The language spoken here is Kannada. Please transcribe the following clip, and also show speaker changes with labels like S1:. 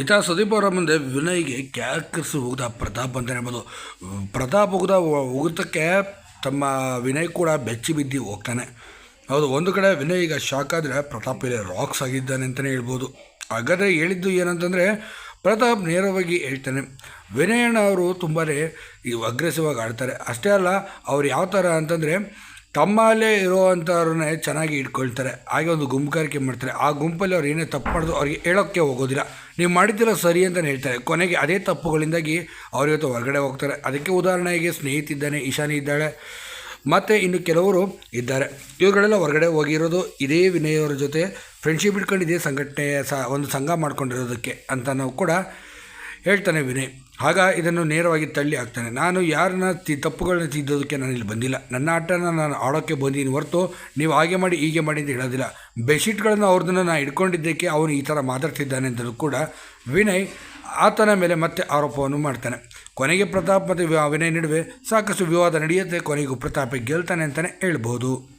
S1: ಈತ ಸುದೀಪ್ ಅವರ ಮುಂದೆ ವಿನಯ್ಗೆ ಕ್ಯಾಕರಿಸಿ ಹೋಗ್ದ ಪ್ರತಾಪ್ ಅಂತ ಹೇಳ್ಬೋದು. ಪ್ರತಾಪ್ ಹೋಗ್ದ ಹೋಗೋದಕ್ಕೆ ತಮ್ಮ ವಿನಯ್ ಕೂಡ ಬೆಚ್ಚಿ ಬಿದ್ದು ಹೋಗ್ತಾನೆ. ಹೌದು, ಒಂದು ಕಡೆ ವಿನಯ್ ಈಗ ಶಾಕ್ ಆದರೆ ಪ್ರತಾಪ್ ಇಲ್ಲಿ ರಾಕ್ಸ್ ಆಗಿದ್ದಾನೆ ಅಂತಲೇ ಹೇಳ್ಬೋದು. ಹಾಗಾದರೆ ಹೇಳಿದ್ದು ಏನಂತಂದರೆ, ಪ್ರತಾಪ್ ನೇರವಾಗಿ ಹೇಳ್ತಾನೆ, ವಿನಯಣ್ಣ ಅವರು ತುಂಬಾ ಈ ಅಗ್ರೆಸಿವ್ ಆಗಿ ಆಡ್ತಾರೆ. ಅಷ್ಟೇ ಅಲ್ಲ, ಅವ್ರು ಯಾವ ಥರ ಅಂತಂದರೆ ತಮ್ಮಲ್ಲೇ ಇರೋವಂಥವ್ರನ್ನೇ ಚೆನ್ನಾಗಿ ಇಟ್ಕೊಳ್ತಾರೆ. ಹಾಗೆ ಒಂದು ಗುಂಪುಗಾರಿಕೆ ಮಾಡ್ತಾರೆ. ಆ ಗುಂಪಲ್ಲಿ ಅವ್ರು ಏನೇ ತಪ್ಪು ಮಾಡಿದ್ರು ಅವ್ರಿಗೆ ಹೇಳೋಕ್ಕೆ ಹೋಗೋದಿಲ್ಲ. ನೀವು ಮಾಡಿದ್ದಿಲ್ಲ ಸರಿ ಅಂತಲೇ ಹೇಳ್ತಾರೆ. ಕೊನೆಗೆ ಅದೇ ತಪ್ಪುಗಳಿಂದಾಗಿ ಅವ್ರ ಇವತ್ತು ಹೊರಗಡೆ ಹೋಗ್ತಾರೆ. ಅದಕ್ಕೆ ಉದಾಹರಣೆಗೆ ಸ್ನೇಹಿತ ಇದ್ದಾನೆ ಈಶಾನಿ ಇದ್ದಾಳೆ. ಮತ್ತು ಇನ್ನು ಕೆಲವರು ಇದ್ದಾರೆ. ಇವುಗಳೆಲ್ಲ ಹೊರಗಡೆ ಹೋಗಿರೋದು ಇದೇ ವಿನಯ್ ಜೊತೆ. ಫ್ರೆಂಡ್ಶಿಪ್ ಇಟ್ಕೊಂಡು ಇದೇ ಸಂಘಟನೆ ಸ, ಒಂದು ಸಂಘ ಮಾಡ್ಕೊಂಡಿರೋದಕ್ಕೆ ಅಂತ ನಾವು ಕೂಡ ಹೇಳ್ತಾನೆ ವಿನಯ್ ಆಗ ಇದನ್ನು ನೇರವಾಗಿ ತಳ್ಳಿ ಹಾಕ್ತಾನೆ. ನಾನು ಯಾರನ್ನ ತಿ ತಪ್ಪುಗಳನ್ನ ತಿದ್ದೋದಕ್ಕೆ ನಾನು ಇಲ್ಲಿ ಬಂದಿಲ್ಲ. ನನ್ನ ಆಟನ ನಾನು ಆಡೋಕ್ಕೆ ಬಂದೀನಿ ಹೊರತು ನೀವು ಹಾಗೆ ಮಾಡಿ, ಹೀಗೆ ಮಾಡಿ ಅಂತ ಹೇಳೋದಿಲ್ಲ. ಬೆಡ್ಶೀಟ್ಗಳನ್ನು ಅವ್ರದನ್ನು ನಾನು ಇಟ್ಕೊಂಡಿದ್ದಕ್ಕೆ ಅವನು ಈ ಥರ ಮಾತಾಡ್ತಿದ್ದಾನೆ ಅಂತಲೂ ಕೂಡ ವಿನಯ್ ಆತನ ಮೇಲೆ ಮತ್ತೆ ಆರೋಪವನ್ನು ಮಾಡ್ತಾನೆ. ಕೊನೆಗೆ ಪ್ರತಾಪ್ ಮತ್ತು ವಿನಯ್ ನಡುವೆ ಸಾಕಷ್ಟು ವಿವಾದ ನಡೆಯುತ್ತೆ. ಕೊನೆಗೂ ಪ್ರತಾಪ್ ಗೆಲ್ತಾನೆ ಅಂತಲೇ ಹೇಳ್ಬೋದು.